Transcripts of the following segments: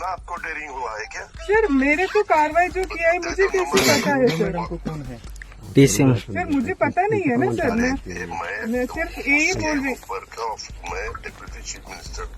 इतना आपको डेरिंग हुआ है क्या? सर मेरे को कार्रवाई जो किया है मुझे कैसे पता है सर? कौन है? डीसी सर मुझे पता नहीं है ना सर मैं मैं सिर्फ़ यही बोल रही का मैं डिप्यूटी चीफ मिनिस्टर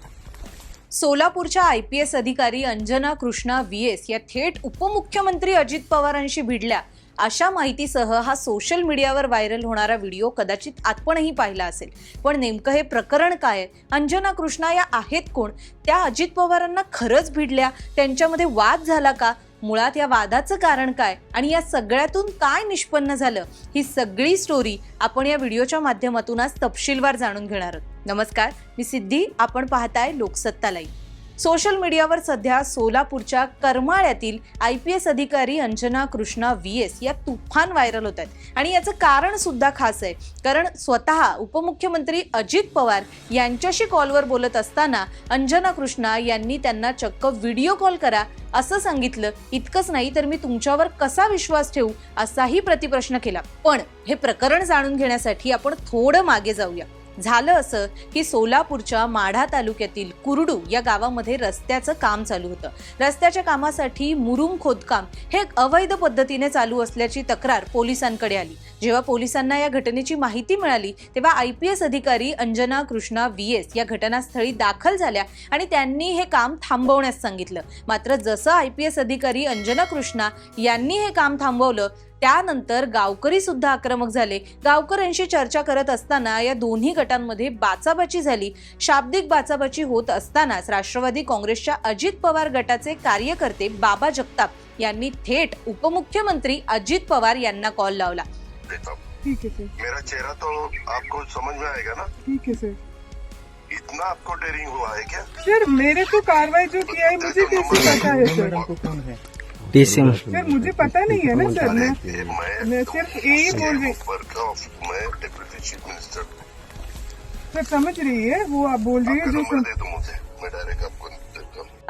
सोलापूरच्या आय पी एस अधिकारी अंजना कृष्णा व्ही एस या थेट उपमुख्यमंत्री अजित पवारांशी भिडल्या. अशा माहितीसह हा सोशल मीडियावर व्हायरल होणारा व्हिडिओ कदाचित आपणही पाहिला असेल. पण नेमकं हे प्रकरण काय आहे? अंजना कृष्णा या आहेत कोण? त्या अजित पवारांना खरंच भिडल्या? त्यांच्यामध्ये वाद झाला का? मुळात या वादाचं कारण काय? आणि या सगळ्यातून काय निष्पन्न झालं? ही सगळी स्टोरी आपण या व्हिडिओच्या माध्यमातून आज तपशीलवार जाणून घेणार आहोत. नमस्कार मी सिद्धी. आपण पाहताय लोकसत्ता लाईव्ह सोशल मीडियावर सध्या सोलापूरच्या करमाळ्यातील आय पी एस अधिकारी अंजना कृष्णा व्ही एस या तुफान व्हायरल होत आहेत. आणि याचं कारण सुद्धा खास आहे. कारण स्वतः उपमुख्यमंत्री अजित पवार यांच्याशी कॉलवर बोलत असताना अंजना कृष्णा यांनी त्यांना चक्क व्हिडिओ कॉल करा असं सांगितलं. इतकंच नाही तर मी तुमच्यावर कसा विश्वास ठेवू असाही प्रतिप्रश्न केला. पण हे प्रकरण जाणून घेण्यासाठी आपण थोडं मागे जाऊया. झालं असं की सोलापूरच्या माढा तालुक्यातील कुरडू या गावामध्ये रस्त्याचं काम चालू होतं. रस्त्याच्या कामासाठी मुरुम खोदकाम हे अवैध पद्धतीने चालू असल्याची तक्रार पोलिसांकडे आली. जेव्हा पोलिसांना या घटनेची माहिती मिळाली तेव्हा आय पी एस अधिकारी अंजना कृष्णा व्ही एस या घटनास्थळी दाखल झाल्या आणि त्यांनी हे काम थांबवण्यास सांगितलं. मात्र जसं आय पी एस अधिकारी अंजना कृष्णा यांनी हे काम थांबवलं त्यानंतर गावकरी सुद्धा आक्रमक झाले. गावकऱ्यांशी चर्चा करत असताना या दोन्ही गटांमध्ये बाचाबाची झाली. शाब्दिक बाचाबाची होत असतानाच राष्ट्रवादी काँग्रेसच्या अजित पवार गटाचे कार्यकर्ते बाबा जगताप यांनी थेट उपमुख्यमंत्री अजित पवार यांना कॉल लावला. ठीक है सर. मेरा चेहरा तो आपको समझ में आएगा ना? ठीक है सर. इतना आपको डेरिंग हुआ है क्या? सर मेरे को कार्रवाई जो किया है मुझे कैसे पता है सर? मैडम को कौन है? डीसी सर मुझे पता नहीं है ना सर मैं मैं सिर्फ यही बोल रही सर समझ रही है वो आप बोल रही है जो नंबर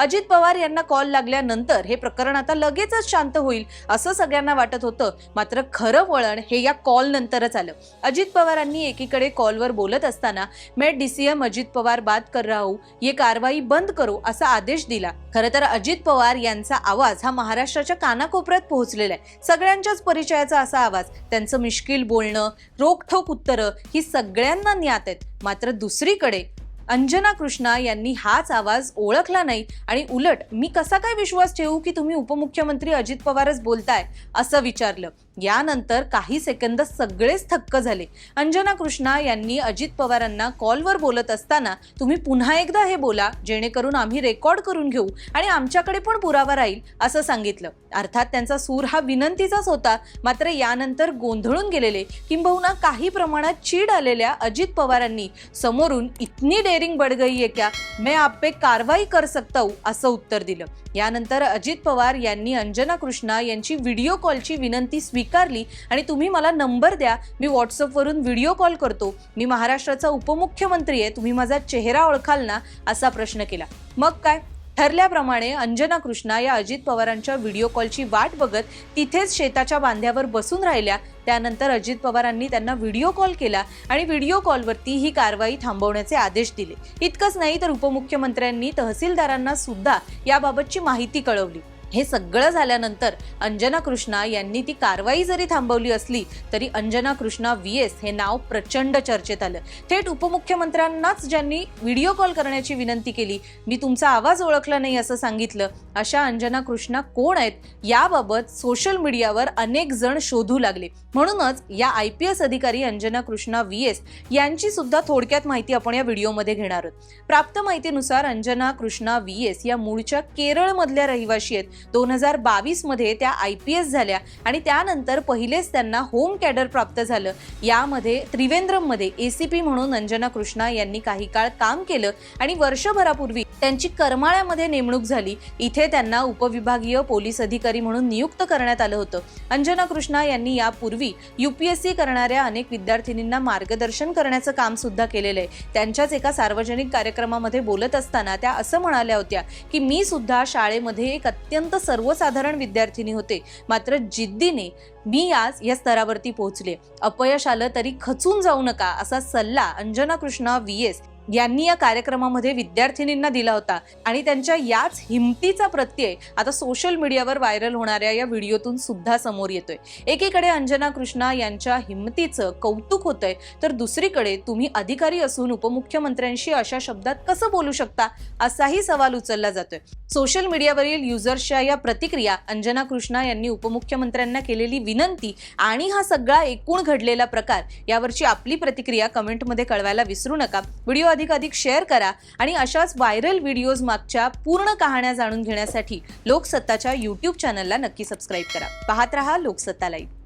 अजित पवार यांना कॉल लागल्यानंतर हे प्रकरण आता लगेचच शांत होईल असं सगळ्यांना वाटत होतं. मात्र खरं वळण हे या कॉल नंतरच आलं. अजित पवारांनी एकीकडे कॉलवर बोलत असताना मैं डीसीएम अजित पवार बात कर रहा हूं. ये कारवाई बंद करो असा आदेश दिला. खरं तर अजित पवार यांचा आवाज हा महाराष्ट्राच्या कानाकोपऱ्यात पोहोचलेला आहे. सगळ्यांच्याच परिचयाचा असा आवाज. त्यांचं मिश्किल बोलणं रोखठोक उत्तरं ही सगळ्यांना ज्ञात आहेत. मात्र दुसरीकडे अंजना कृष्णा यांनी हाच आवाज ओळखला नाही. आणि उलट मी कसा काय विश्वास ठेवू की तुम्ही उपमुख्यमंत्री अजित पवारच बोलताय? असं विचारलं. यानंतर काही सेकंद सगळेच थक्क झाले. अंजना कृष्णा यांनी अजित पवारांना कॉलवर बोलत असताना तुम्ही पुन्हा एकदा हे बोला जेणेकरून आम्ही रेकॉर्ड करून घेऊ आणि आमच्याकडे पण पुरावा राहील असं सांगितलं. अर्थात त्यांचा सूर हा विनंतीचाच होता. मात्र यानंतर गोंधळून गेलेले. किंबहुना काही प्रमाणात चीड आलेल्या अजित पवारांनी समोरून इतनी डेरिंग बढ़ गई है क्या? मैं आप पे कारवाई कर सकता हूँ असं उत्तर दिलं. यानंतर अजित पवार यांनी अंजना कृष्णा यांची व्हिडिओ कॉलची विनंती स्वीकारली आणि तुम्ही मला नंबर द्या मी व्हॉट्सअपवरून व्हिडिओ कॉल करतो. मी महाराष्ट्राचा उपमुख्यमंत्री आहे तुम्ही माझा चेहरा ओळखाल ना असा प्रश्न केला. मग काय? ठरल्याप्रमाणे अंजना कृष्णा या अजित पवारांच्या व्हिडिओ कॉलची वाट बघत तिथेच शेताच्या बांध्यावर बसून राहिल्या. त्यानंतर अजित पवारांनी त्यांना व्हिडिओ कॉल केला आणि व्हिडिओ कॉलवरती ही कारवाई थांबवण्याचे आदेश दिले. इतकंच नाही तर उपमुख्यमंत्र्यांनी तहसीलदारांना सुद्धा याबाबतची माहिती कळवली. हे सगळं झाल्यानंतर अंजना कृष्णा यांनी ती कारवाई जरी थांबवली असली तरी अंजना कृष्णा व्ही एस हे नाव प्रचंड चर्चेत आलं. थेट उपमुख्यमंत्र्यांनाच ज्यांनी व्हिडिओ कॉल करण्याची विनंती केली मी तुमचा आवाज ओळखला नाही असं सांगितलं अशा अंजना कृष्णा कोण आहेत? याबाबत सोशल मीडियावर अनेक जण शोधू लागले. म्हणूनच या आय पी एस अधिकारी अंजना कृष्णा व्ही एस यांची सुद्धा थोडक्यात माहिती आपण या व्हिडिओमध्ये घेणार आहोत. प्राप्त माहितीनुसार अंजना कृष्णा व्ही एस या मूळच्या केरळमधल्या रहिवाशी आहेत. दोन हजार बावीसमध्ये त्या आय पी एस झाल्या आणि त्यानंतर पहिलेच त्यांना होम कॅडर प्राप्त झालं. यामध्ये त्रिवेंद्रममध्ये ए सी पी म्हणून अंजना कृष्णा यांनी काही काळ काम केलं आणि वर्षभरापूर्वी त्यांची करमाळ्यामध्ये नेमणूक झाली. इथे त्यांना उपविभागीय पोलीस अधिकारी म्हणून नियुक्त करण्यात आलं होतं. अंजना कृष्णा यांनी यापूर्वी यूपीएससी करणाऱ्या अनेक विद्यार्थिनींना मार्गदर्शन करण्याचं काम सुद्धा केलेलं आहे. त्यांच्याच एका सार्वजनिक कार्यक्रमामध्ये बोलत असताना त्या असं म्हणाल्या होत्या की मी सुद्धा शाळेमध्ये एक अत्यंत अत्यंत सर्वसाधारण विद्यार्थिनी होते. मात्र जिद्दीने मी आज या स्तरावरती पोहोचले. अपयश आलं तरी खचून जाऊ नका असा सल्ला अंजना कृष्णा व्ही एस यांनी या कार्यक्रमामध्ये विद्यार्थिनींना दिला होता. आणि त्यांच्या याच हिमतीचा प्रत्यय आता सोशल मीडियावर व्हायरल होणाऱ्या या व्हिडिओतून सुद्धा समोर येतोय. एकीकडे अंजना कृष्णा यांच्या हिमतीचं कौतुक होतंय तर दुसरीकडे तुम्ही अधिकारी असून उपमुख्यमंत्र्यांशी अशा शब्दात कसं बोलू शकता असाही सवाल उचलला जातोय. सोशल मीडियावरील युजर्सच्या या प्रतिक्रिया अंजना कृष्णा यांनी उपमुख्यमंत्र्यांना केलेली विनंती आणि हा सगळा एकूण घडलेला प्रकार यावरची आपली प्रतिक्रिया कमेंटमध्ये कळवायला विसरू नका. व्हिडिओ अधिक अधिक शेअर करा आणि अशाच व्हायरल व्हिडिओज मागच्या पूर्ण कहाण्या जाणून घेण्यासाठी लोकसत्ताच्या यूट्यूब चॅनलला नक्की सबस्क्राईब करा. पाहत रहा लोकसत्ता लाईव्ह